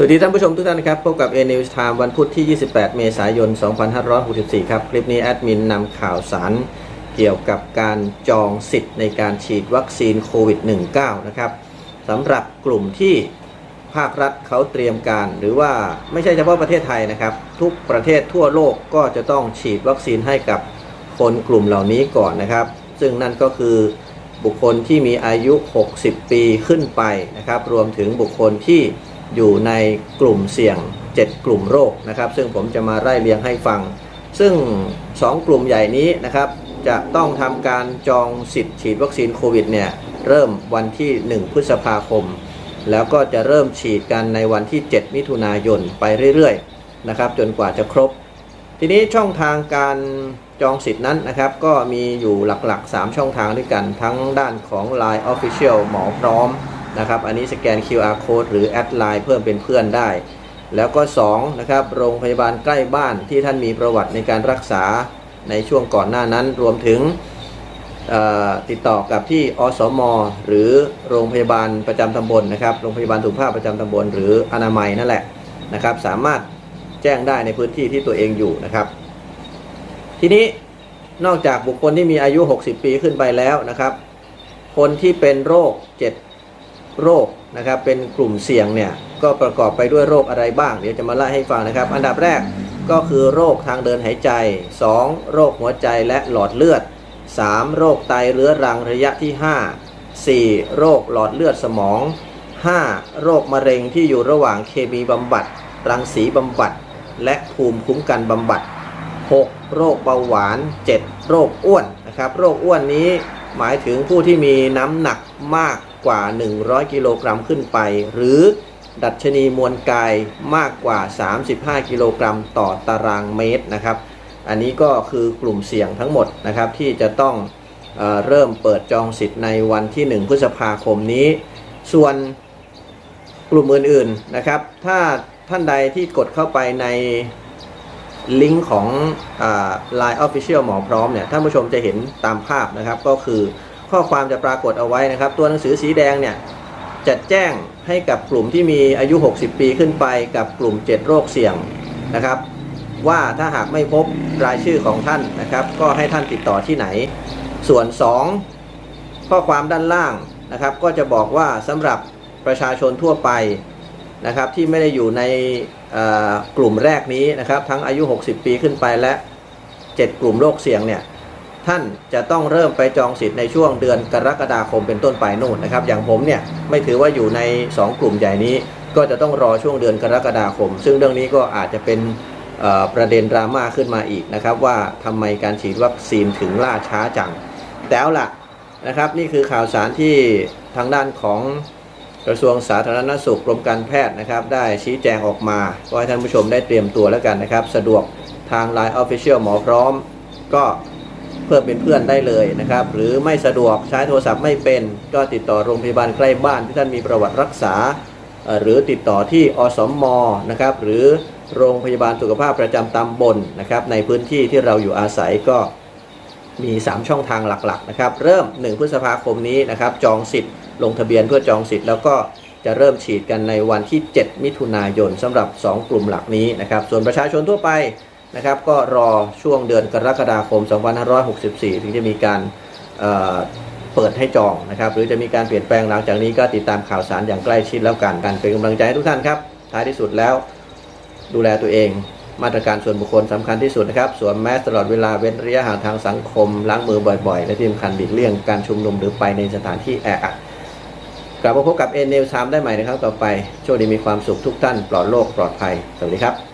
สวัสดีท่านผู้ชมทุกท่านครับ พบกับ A News Time วันพุธที่ 28 เมษายน 2564 ครับ คลิปนี้แอดมินนำข่าวสารเกี่ยวกับการจองสิทธิ์ในการฉีดวัคซีนโควิด -19 นะครับสำหรับกลุ่มที่ภาครัฐเขาเตรียมการ หรือว่าไม่ใช่เฉพาะประเทศไทยนะครับ ทุกประเทศทั่วโลกก็จะต้องฉีดวัคซีนให้กับคนกลุ่มเหล่านี้ก่อนนะครับ ซึ่งนั่นก็คือบุคคลที่มีอายุ 60 ปีขึ้นไปนะครับ รวมถึงบุคคลที่ อยู่ในกลุ่มเสี่ยง 7 กลุ่มโรคนะครับ ซึ่งผมจะมาไล่เรียงให้ฟัง ซึ่ง 2 กลุ่มใหญ่นี้นะครับจะต้องทำการจองสิทธิ์ฉีดวัคซีนโควิดเนี่ยเริ่มวันที่ 1 พฤษภาคม แล้วก็จะเริ่มฉีดกันในวันที่ 7 มิถุนายนไปเรื่อยๆนะครับจนกว่าจะครบ ทีนี้ช่องทางการจองสิทธิ์นั้นนะครับ ก็มีอยู่หลักๆ 3 ช่องทางด้วยกันทั้งด้านของ Line Official หมอพร้อม นะครับ อันนี้สแกน QR Code หรือแอดไลน์เพิ่มเป็นเพื่อนได้ แล้วก็2นะครับ โรงพยาบาลใกล้บ้านที่ท่านมีประวัติในการรักษาในช่วงก่อนหน้านั้น รวมถึงติดต่อกับที่อสม หรือโรงพยาบาลประจำตำบลนะครับ โรงพยาบาลสุขภาพประจำตำบล หรืออนามัยนั่นแหละนะครับ สามารถแจ้งได้ในพื้นที่ที่ตัวเองอยู่นะครับ ทีนี้นอกจากบุคคลที่มีอายุ 60 ปีขึ้นไปแล้วนะครับ คนที่เป็นโรค 7 โรคนะครับเป็นกลุ่มเสี่ยงเนี่ยก็ประกอบไปด้วยโรคอะไรบ้าง เดี๋ยวจะมาไล่ให้ฟังนะครับ อันดับแรกก็คือโรคทางเดินหายใจ 2. โรคหัวใจและหลอดเลือด 3. โรคไตเรื้อรังระยะที่ 5 4. โรคหลอดเลือดสมอง 5. โรคมะเร็งที่อยู่ระหว่างเคมีบำบัด รังสีบำบัด และภูมิคุ้มกันบำบัด 6. โรคเบาหวาน 7. โรคอ้วนนะครับ โรคอ้วนนี้หมายถึงผู้ที่มีน้ำหนักมาก กว่า 100 กิโลกรัมขึ้นไป หรือดัชนีมวลกายมากกว่า 35 กิโลกรัมต่อตารางเมตรนะครับ อันนี้ก็คือกลุ่มเสี่ยงทั้งหมดนะครับที่จะต้องเอเริ่มเปิดจองสิทธิ์ในวันที่ 1 พฤษภาคมนี้ ส่วนกลุ่มอื่นๆนะครับ ถ้าท่านใดที่กดเข้าไปในลิงก์ของอ Line Official หมอพร้อมเนี่ยท่านผู้ชมจะเห็นตามภาพนะครับก็คือ ข้อความจะปรากฏเอาไว้นะครับ ตัวหนังสือสีแดงเนี่ยจะแจ้งให้กับกลุ่มที่มีอายุ 60 ปีขึ้นไปกับกลุ่ม 7 โรคเสี่ยงนะครับ ว่าถ้าหากไม่พบรายชื่อของท่านนะครับ ก็ให้ท่านติดต่อที่ไหน ส่วน 2 ข้อความด้านล่างนะครับ ก็จะบอกว่าสำหรับประชาชนทั่วไปนะครับที่ไม่ได้อยู่ในกลุ่มแรกนี้นะครับ ทั้งอายุ 60 ปีขึ้นไปและ 7 กลุ่มโรคเสี่ยงเนี่ย ท่านจะต้องเริ่มไปจองสิทธิ์ในช่วงเดือนกรกฎาคมเป็นต้นไปนู่นนะครับ อย่างผมเนี่ยไม่ถือว่าอยู่ใน 2 กลุ่มใหญ่นี้ ก็จะต้องรอช่วงเดือนกรกฎาคม ซึ่งเรื่องนี้ก็อาจจะเป็นประเด็นดราม่าขึ้นมาอีกนะครับ ว่าทำไมการฉีดวัคซีนถึงล่าช้าจัง แต่ล่ะนะครับนี่คือข่าวสารที่ทางด้านของกระทรวงสาธารณสุขกรมการแพทย์นะครับ ได้ชี้แจงออกมาก็ให้ท่านผู้ชมได้เตรียมตัวแล้วกันนะครับ สะดวกทาง Line Official หมอพร้อม ก็ เพิ่มเป็นเพื่อนได้เลยนะครับ หรือไม่สะดวกใช้โทรศัพท์ไม่เป็น ก็ติดต่อโรงพยาบาลใกล้บ้านที่ท่านมีประวัติรักษา หรือติดต่อที่อสมนะครับ หรือโรงพยาบาลสุขภาพประจำตำบลนะครับ ในพื้นที่ที่เราอยู่อาศัยก็มี 3 ช่องทางหลักๆนะครับ เริ่ม 1 พฤษภาคมนี้นะครับ จองสิทธิ์ลงทะเบียนเพื่อจองสิทธิ์แล้วก็จะเริ่มฉีดกันในวันที่ 7 มิถุนายนสำหรับ 2 กลุ่มหลักนี้นะครับ ส่วนประชาชนทั่วไป นะครับ ก็รอช่วงเดือนกรกฎาคม 2564 ถึงจะมีการเเปิดให้จองนะครับ หรือจะมีการเปลี่ยนแปลงหลังจากนี้ก็ติดตามข่าวสารอย่างใกล้ชิดแล้วกันกันเป็นกำลังใจให้ทุกท่านครับท้ายที่สุดแล้วดูแลตัวเองมาตรการส่วนบุคคลสำคัญที่สุดนะครับ สวมแมสตลอดเวลาเว้นระยะห่างทางสังคม ล้างมือบ่อยๆ และที่สำคัญหลีกเลี่ยงการชุมนุมหรือไปในสถานที่แออัดกลับมาพบกับเอ็นเนลซามได้ใหม่นะครับต่อไป โชคดีมีความสุขทุกท่าน ปลอดโรคปลอดภัย สวัสดีครับ